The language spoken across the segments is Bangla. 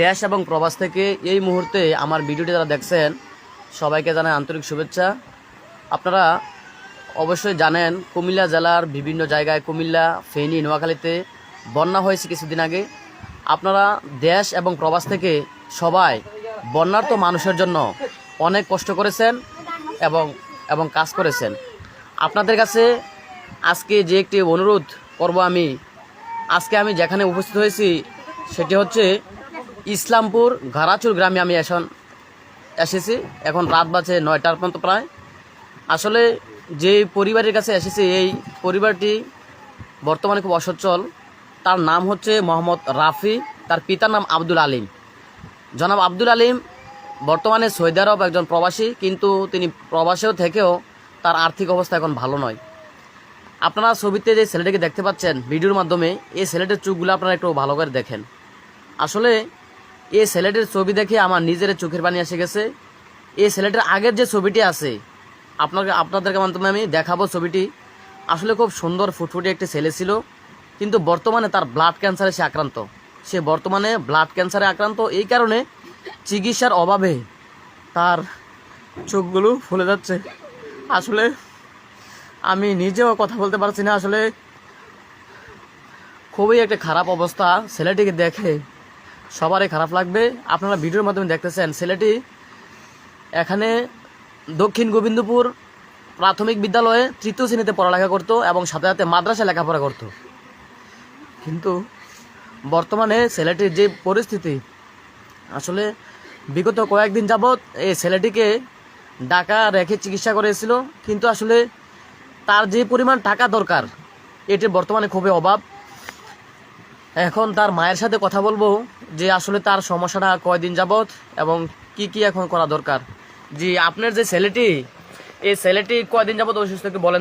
দেশ এবং প্রবাস থেকে এই মুহূর্তে আমার ভিডিওটি যারা দেখছেন, সবাইকে জানাই আন্তরিক শুভেচ্ছা। আপনারা অবশ্যই জানেন, কুমিল্লা জেলার বিভিন্ন জায়গায়, কুমিল্লা, ফেনী, নোয়াখালীতে বন্যা হয়েছে কিছুদিন আগে। আপনারা দেশ এবং প্রবাস থেকে সবাই বন্যার্ত মানুষের জন্য অনেক কষ্ট করেছেন এবং এবং কাজ করেছেন। আপনাদের কাছে আজকে যে একটি অনুরোধ করব আমি, আজকে আমি যেখানে উপস্থিত হয়েছি, সেটি হচ্ছে ইসলামপুর ঘারাচুর গ্রামে আমি এখন এসেছি। এখন রাত বাজে নয়টার পর্যন্ত প্রায়। আসলে যে পরিবারের কাছে এসেছি, এই পরিবারটি বর্তমানে খুব অসচ্ছল। তার নাম হচ্ছে মোহাম্মদ রাফি, তার পিতার নাম আব্দুল আলিম। জনাব আব্দুল আলিম বর্তমানে সৌদি আরব একজন প্রবাসী, কিন্তু তিনি প্রবাসেও থেকেও তার আর্থিক অবস্থা এখন ভালো নয়। আপনারা ছবিতে যে ছেলেটিকে দেখতে পাচ্ছেন, ভিডিওর মাধ্যমে, এই ছেলেটির চোখগুলো আপনারা একটু ভালো করে দেখেন। আসলে এই ছেলেটির ছবি দেখে আমার নিজের চোখের পানি এসে গেছে। এই ছেলেটির আগের যে ছবিটি আছে, আপনাকে আপনাদেরকে মাধ্যমে আমি দেখাবো ছবিটি। আসলে খুব সুন্দর ফুটফুটে একটি ছেলে ছিল, কিন্তু বর্তমানে তার ব্লাড ক্যান্সারে সে আক্রান্ত। সে বর্তমানে ব্লাড ক্যান্সারে আক্রান্ত। এই কারণে চিকিৎসার অভাবে তার চোখগুলো ফুলে যাচ্ছে। আসলে আমি নিজেও কথা বলতে পারছি না। আসলে খুবই একটা খারাপ অবস্থা। ছেলেটিকে দেখে সবারই খারাপ লাগবে। আপনারা ভিডিওর মাধ্যমে দেখতেছেন ছেলেটি এখানে দক্ষিণ গোবিন্দপুর প্রাথমিক বিদ্যালয়ে তৃতীয় শ্রেণীতে পড়ালেখা করতো এবং সাথে সাথে মাদ্রাসায় লেখাপড়া করতো। কিন্তু বর্তমানে ছেলেটির যে পরিস্থিতি, আসলে বিগত কয়েকদিন যাবৎ এই ছেলেটিকে ঢাকা রেখে চিকিৎসা করেছিল, কিন্তু আসলে তার যে পরিমাণ টাকা দরকার, এটির বর্তমানে খুবই অভাব। এখন তার মায়ের সাথে কথা বলব যে আসলে তার সমস্যাটা কয়দিন যাবৎ এবং কি কি এখন করা দরকার। জি আপনার যে ছেলেটি এই ছেলেটি কয়দিন যাবৎ অসুস্থ একটু বলেন।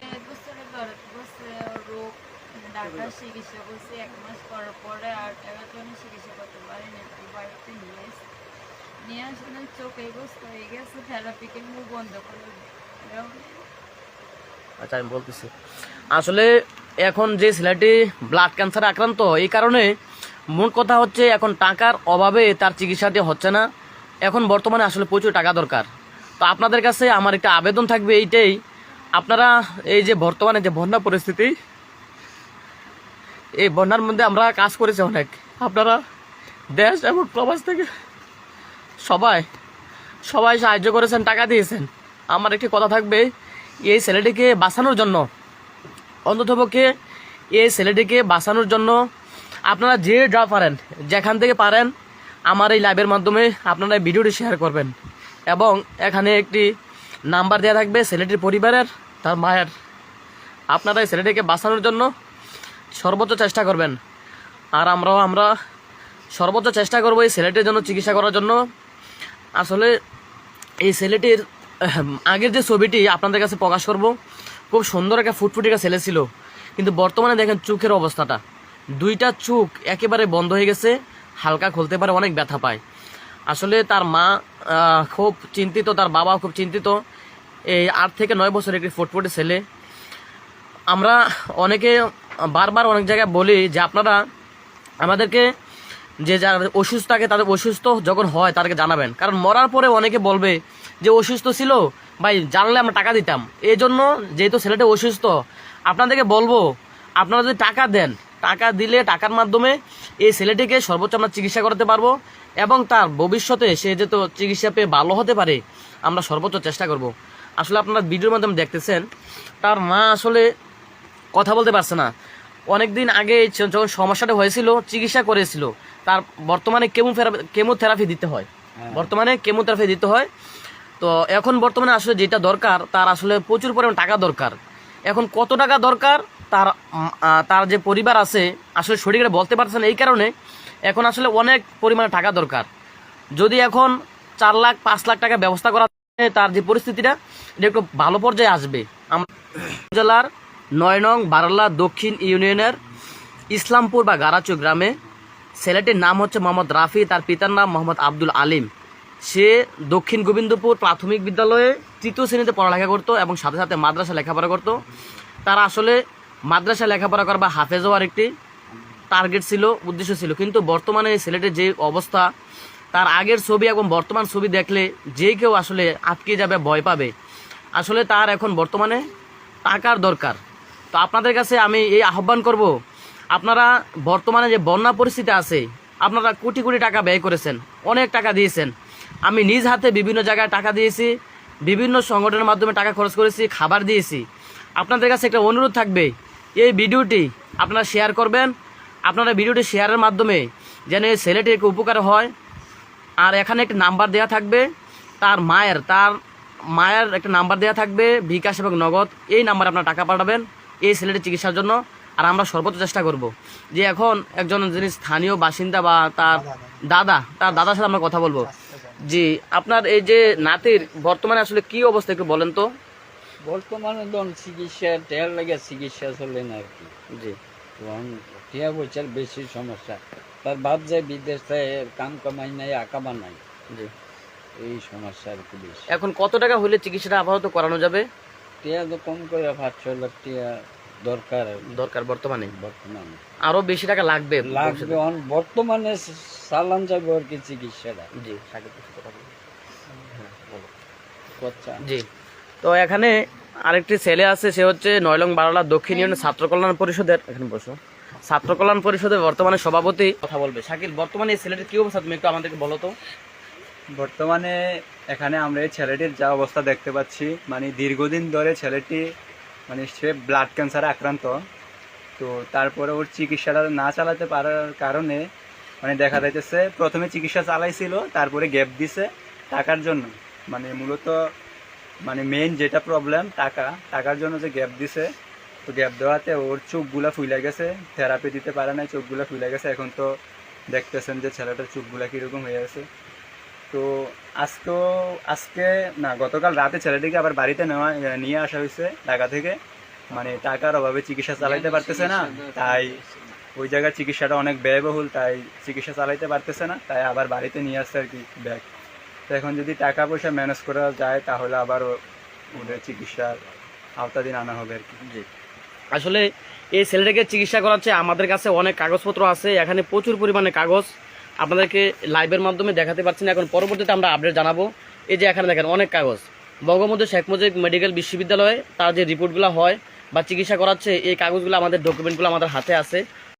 নিয়ে আসলে চোখে বসতে হয়ে গেছে বন্ধ করে আচ্ছা আমি বলতেছি। আসলে এখন যে ছেলেটি ব্লাড ক্যান্সারে আক্রান্ত, এই কারণে মূল কথা হচ্ছে এখন টাকার অভাবে তার চিকিৎসাটি হচ্ছে না। এখন বর্তমানে আসলে প্রচুর টাকা দরকার। তো আপনাদের কাছে আমার একটা আবেদন থাকবে এইটাই। আপনারা এই যে বর্তমানে যে বন্যা পরিস্থিতি, এই বন্যার মধ্যে আমরা কাজ করেছি অনেক। আপনারা দেশ এবং প্রবাস থেকে সবাই সবাই সাহায্য করেছেন, টাকা দিয়েছেন। আমার একটি কথা থাকবে, এই ছেলেটিকে বাঁচানোর জন্য অন্ততপক্ষে এই ছেলেটিকে বাঁচানোর জন্য আপনারা যে যা পারেন, যেখান থেকে পারেন, আমার এই লাইভের মাধ্যমে আপনারা ভিডিওটি শেয়ার করবেন। এবং এখানে একটি নাম্বার দেওয়া থাকবে, ছেলেটির পরিবারের, তার মায়ের। আপনারা এই ছেলেটিকে বাঁচানোর জন্য সর্বোচ্চ চেষ্টা করবেন। আর আমরাও, আমরা সর্বোচ্চ চেষ্টা করব এই ছেলেটির জন্য চিকিৎসা করার জন্য। আসলে এই ছেলেটির আগের যে ছবিটি আপনাদের কাছে প্রকাশ করব খুব সুন্দর একটা ফুটফুটিকা ছেলে ছিল। কিন্তু বর্তমানে দেখেন চোখের অবস্থাটা। দুইটা চোখ একেবারে বন্ধ হয়ে গেছে, হালকা খুলতে পারে অনেক ব্যথা পায়। আসলে তার মা খুব চিন্তিত, তার বাবা খুব চিন্তিত। এই আট থেকে নয় বছর একটি ফুটফুটে ছেলে। আমরা অনেকে বারবার অনেক জায়গায় বলি যে আপনারা আমাদেরকে যে যারা অসুস্থ থাকে, তাদের অসুস্থ যখন হয় তাদেরকে জানাবেন। কারণ মরার পরে অনেকে বলবে যে অসুস্থ ছিল ভাই জানলে আমরা টাকা দিতাম। এই জন্য যেহেতু ছেলেটা অসুস্থ আপনাদেরকে বলব আপনারা যদি টাকা দেন টাকা দিলে টাকার মাধ্যমে এই ছেলেটিকে সর্বোচ্চ আমরা চিকিৎসা করতে পারব এবং তার ভবিষ্যতে সে যেহেতু চিকিৎসা পেয়ে ভালো হতে পারে আমরা সর্বোচ্চ চেষ্টা করব। আসলে আপনারা ভিডিওর মাধ্যমে দেখতেছেন তার মা আসলে কথা বলতে পারছে না। অনেকদিন আগে যখন সমস্যাটা হয়েছিল চিকিৎসা করেছিল তার বর্তমানে কেমো কেমোথেরাপি দিতে হয়। বর্তমানে কেমোথেরাপি দিতে হয়। তো এখন বর্তমানে আসলে যেটা দরকার, তার আসলে প্রচুর পরিমাণ টাকা দরকার। এখন কত টাকা দরকার, তার তার যে পরিবার আছে, আসলে সঠিক বলতে পারছে না, এই কারণে এখন আসলে অনেক পরিমাণে টাকা দরকার। যদি এখন চার লাখ, পাঁচ লাখ টাকা ব্যবস্থা করা তার যে পরিস্থিতিটা, এটা একটু ভালো পর্যায়ে আসবে। আমরা জেলার নয় নং বারাল্লা দক্ষিণ ইউনিয়নের ইসলামপুর বা গারাচু গ্রামে ছেলেটির নাম হচ্ছে মোহাম্মদ রাফি, তার পিতার নাম মোহাম্মদ আব্দুল আলিম। সে দক্ষিণ গোবিন্দপুর প্রাথমিক বিদ্যালয়ে তৃতীয় শ্রেণীতে পড়ালেখা করতো এবং সাথে সাথে মাদ্রাসা লেখাপড়া করতো। তারা আসলে মাদ্রাসা লেখাপড়া করা বা হাফেজ হওয়ার একটি টার্গেট ছিল, উদ্দেশ্য ছিল। কিন্তু বর্তমানে এই ছেলেটির যে অবস্থা, তার আগের ছবি এবং বর্তমান ছবি দেখলে যে কেউ আসলে আটকে যাবে, ভয় পাবে। আসলে তার এখন বর্তমানে টাকার দরকার। তো আপনাদের কাছে আমি এই আহ্বান করব, আপনারা বর্তমানে যে বন্যা পরিস্থিতি আছে, আপনারা কোটি কোটি টাকা ব্যয় করেছেন, অনেক টাকা দিয়েছেন। আমি নিজ হাতে বিভিন্ন জায়গায় টাকা দিয়েছি বিভিন্ন সংগঠনের মাধ্যমে টাকা খরচ করেছি খাবার দিয়েছি। আপনাদের কাছে একটা অনুরোধ থাকবে এই ভিডিওটি আপনারা শেয়ার করবেন আপনারা ভিডিওটি শেয়ারের মাধ্যমে যেন এই ছেলেটির একটু উপকার হয়। আর এখানে একটা নাম্বার দেওয়া থাকবে তার মায়ের তার মায়ের একটা নাম্বার দেওয়া থাকবে বিকাশ এবং নগদ এই নাম্বারে আপনার টাকা পাঠাবেন এই ছেলেটির চিকিৎসার জন্য। আর আমরা সর্বোচ্চ চেষ্টা করব যে এখন একজন যিনি স্থানীয় বাসিন্দা বা তার দাদা তার দাদার সাথে আমরা কথা বলব। জি আপনার এই যে নাতির বর্তমানে আসলে কি অবস্থা একটু বলেন তো? বর্তমানে ধরুন চিকিৎসা টেয়ার লাগে চিকিৎসা চলে না আর কি। জি। তখন টিয়া পয়সার বেশি সমস্যা। তার বাদ যায় বিদেশ থেকে কাম কামাই নাই আঁকাবা নাই জি। এই সমস্যা আর কি বেশি। এখন কত টাকা হলে চিকিৎসাটা আপাতত করানো যাবে? টিয়া তো কম করে পাঁচ ছয় লাখ টিয়া দরকার দরকার বর্তমানে? বর্তমানে। আরও বেশি টাকা লাগবে লাগবে অন- বর্তমানে চালান যাবে আর কি চিকিৎসাটা জি। হ্যাঁ, জি। তো এখানে আরেকটি ছেলে আছে সে হচ্ছে নয়লং বারলা দক্ষিণ ইউনিয়ন ছাত্র কল্যাণ পরিষদের এখানে বসো। ছাত্র কল্যাণ পরিষদের বর্তমানে সভাপতি। কথা বলবে। শাকিল বর্তমানে এই ছেলেটির কি অবস্থা? তুমি একটু আমাদেরকে বলো তো। বর্তমানে এখানে আমরা এই ছেলেটির যা অবস্থা দেখতে পাচ্ছি মানে দীর্ঘদিন ধরে ছেলেটি মানে সে ব্লাড ক্যান্সারে আক্রান্ত। তো তারপরে ওর চিকিৎসাটা না চালাতে পারার কারণে মানে দেখা যাইতেছে প্রথমে চিকিৎসা চালাইছিল, তারপরে গ্যাপ দিছে টাকার জন্য। মানে মূলত মানে মেইন যেটা প্রবলেম টাকা। টাকার জন্য যে গ্যাপ দিছে, তো গ্যাপ দেওয়াতে ওর চোখগুলা ফুলে গেছে। থেরাপি দিতে পারে নাই, চোখগুলা ফুলে গেছে। এখন তো দেখতেছেন যে ছেলেটার চোখগুলা কীরকম হয়ে গেছে তো আজকেও আজকে না গতকাল রাতে ছেলেটিকে আবার বাড়িতে নেওয়া নিয়ে আসা হয়েছে ঢাকা থেকে। মানে টাকার অভাবে চিকিৎসা চালাইতে পারতেছে না তাই ওই জায়গায় চিকিৎসাটা অনেক ব্যয়বহুল তাই চিকিৎসা চালাইতে পারতেছে না তাই আবার বাড়িতে নিয়ে আসছে আর কি ব্যাগ। তো এখন যদি টাকা পয়সা ম্যানেজ করা যায় তাহলে আবার ওদের চিকিৎসার আওতাধীন আনা হবে আর কি। জি। আসলে এই ছেলেটাকে চিকিৎসা করাচ্ছে আমাদের কাছে অনেক কাগজপত্র আছে এখানে প্রচুর পরিমাণে কাগজ। আপনাদেরকে লাইভের মাধ্যমে দেখাতে পারছি না, এখন পরবর্তীতে আমরা আপডেট জানাব। এই যে এখানে দেখেন, অনেক কাগজ। বঙ্গবন্ধু শেখ মুজিব মেডিকেল বিশ্ববিদ্যালয়ে তার যে রিপোর্টগুলো হয় বা চিকিৎসা করাচ্ছে, এই কাগজগুলো আমাদের ডকুমেন্টগুলো আমাদের হাতে আছে।